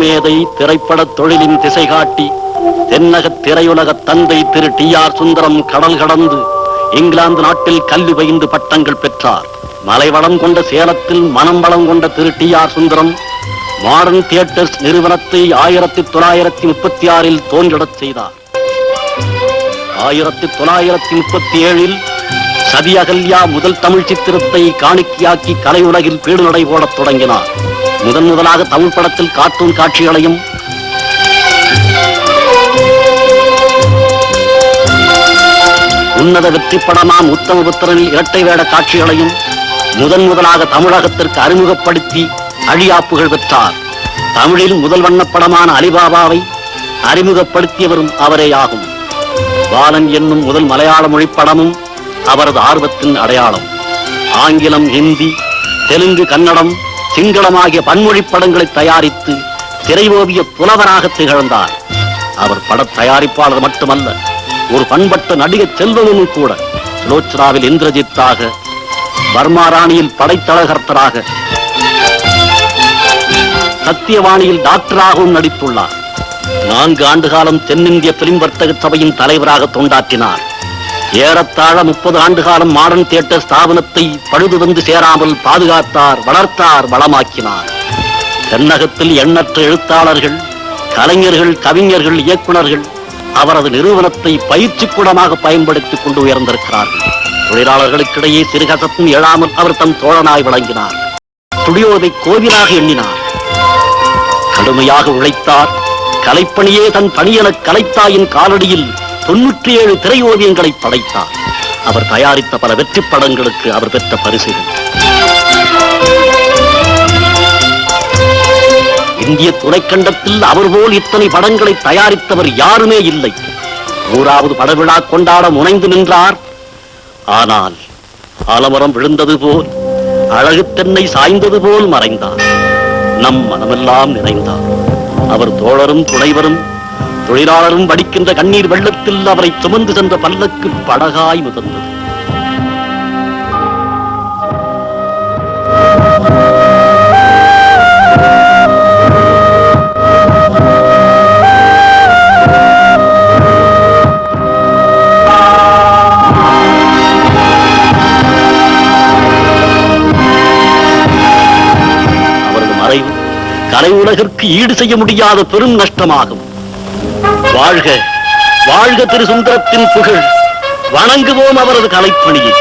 மேதை திரைப்பட தொழிலின் திசை காட்டி தென்னக திரையுலக தந்தை திரு டி ஆர் சுந்தரம் கடல் கடந்து இங்கிலாந்து நாட்டில் கல்வி பயின்று பட்டங்கள் பெற்றார். மலைவளம் கொண்ட சேலத்தில் மனம் வளம் கொண்ட Thiru T R Sundaram modern theatres நிறுவனத்தை ஆயிரத்தி தொள்ளாயிரத்தி முப்பத்தி ஆறில் தோன்றிடச் செய்தார். ஆயிரத்தி தொள்ளாயிரத்தி முப்பத்தி ஏழில் சதி அகல்யா முதல் தமிழ் சித்திரத்தை காணிக்கையாக்கி கலையுலகில் பீடுநடை போடத் தொடங்கினார். முதன் முதலாக தமிழ் படத்தில் கார்ட்டூன் காட்சிகளையும் உன்னத வெற்றி படமாம் உத்தமபுத்திரனில் இரட்டை வேட காட்சிகளையும் முதன் முதலாக தமிழகத்திற்கு அறிமுகப்படுத்தி அழியாப்புகள் பெற்றார். தமிழில் முதல் வண்ணப்படமான அலிபாபாவை அறிமுகப்படுத்தியவரும் அவரேயாகும் பாலன் என்னும் முதல் மலையாள மொழி படமும் அவரது ஆர்வத்தின் அடையாளம். ஆங்கிலம் ஹிந்தி தெலுங்கு கன்னடம் சிங்களம் ஆகிய பன்மொழி படங்களை தயாரித்து திரையோவிய புலவராக திகழ்ந்தார். அவர் பட தயாரிப்பாளர் மட்டுமல்ல ஒரு பண்பட்ட நடிகை செல்வமும் கூட சுலோச்சனாவில் இந்திரஜித்தாக பர்மா ராணியில் படைத்தழகர்த்தராக சத்தியவாணியில் டாக்டராகவும் நடித்துள்ளார். நான்கு ஆண்டு காலம் தென்னிந்திய பிலிம் வர்த்தக சபையின் தலைவராக தொண்டாற்றினார். ஏறத்தாழ முப்பது ஆண்டு காலம் மாடர்ன் தியேட்டர் ஸ்தாபனத்தை பழுது வந்து சேராமல் பாதுகாத்தார் வளர்த்தார் வளமாக்கினார். தென்னகத்தில் எண்ணற்ற எழுத்தாளர்கள் கலைஞர்கள் கவிஞர்கள் இயக்குனர்கள் அவரது நிறுவனத்தை பயிற்சி கூடமாக பயன்படுத்திக் கொண்டு உயர்ந்திருக்கிறார்கள். தொழிலாளர்களுக்கிடையே சிறுகசத்தும் எழாமல் அவர் தம் தோழனாய் விளங்கினார். ஸ்டுடியோவை கோவிலாக எண்ணினார். கடுமையாக உழைத்தார். கலைப்பணியே தன் பணியன கலைத்தாயின் காலடியில் தொன்னூற்றி ஏழு திரையோவியங்களை படைத்தார். அவர் தயாரித்த பல வெற்றி படங்களுக்கு அவர் பெற்ற பரிசுகள். இந்திய துணைக்கண்டத்தில் அவர் போல் இத்தனை படங்களை தயாரித்தவர் யாருமே இல்லை. நூறாவது படவிழா கொண்டாட முனைந்து நின்றார். ஆனால் ஆலமரம் விழுந்தது போல் அழகு தென்னை சாய்ந்தது போல் மறைந்தார். நம் மனமெல்லாம் நிறைந்தார். அவர் தோழரும் துணைவரும் தொழிலாளரும் வடிக்கின்ற கண்ணீர் வெள்ளத்தில் அவரை சுமந்து சென்ற பல்லக்கு படகாய் முதந்தது அவரது மறைவு கலை உலகிற்கு ஈடு செய்ய முடியாத பெரும் நஷ்டமாகும். வாழ்க. வாழ்க திரு சுந்தரத்தின் புகழ். வணங்குவோம் அவரது கலைப்பணியை.